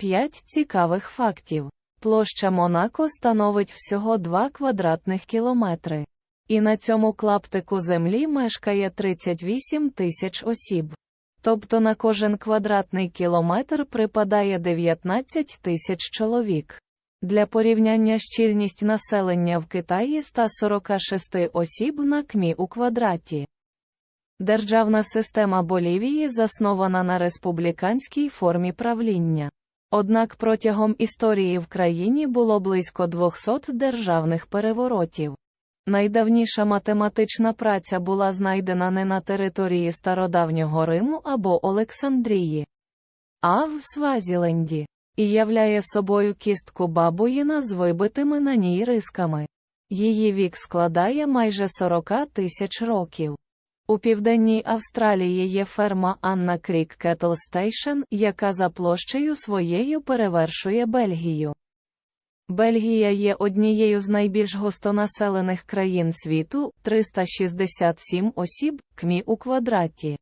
5 цікавих фактів. Площа Монако становить всього 2 квадратних кілометри. І на цьому клаптику землі мешкає 38 тисяч осіб. Тобто на кожен квадратний кілометр припадає 19 тисяч чоловік. Для порівняння щільність населення в Китаї 146 осіб на кмі у квадраті. Державна система Болівії заснована на республіканській формі правління. Однак протягом історії в країні було близько 200 державних переворотів. Найдавніша математична праця була знайдена не на території стародавнього Риму або Олександрії, а в Свазіленді, і являє собою кістку бабуїна з вибитими на ній рисками. Її вік складає майже 40 тисяч років. У південній Австралії є ферма Анна Крік Кетл Стейшн, яка за площею своєю перевершує Бельгію. Бельгія є однією з найбільш густонаселених країн світу 367 осіб, кмі у квадраті.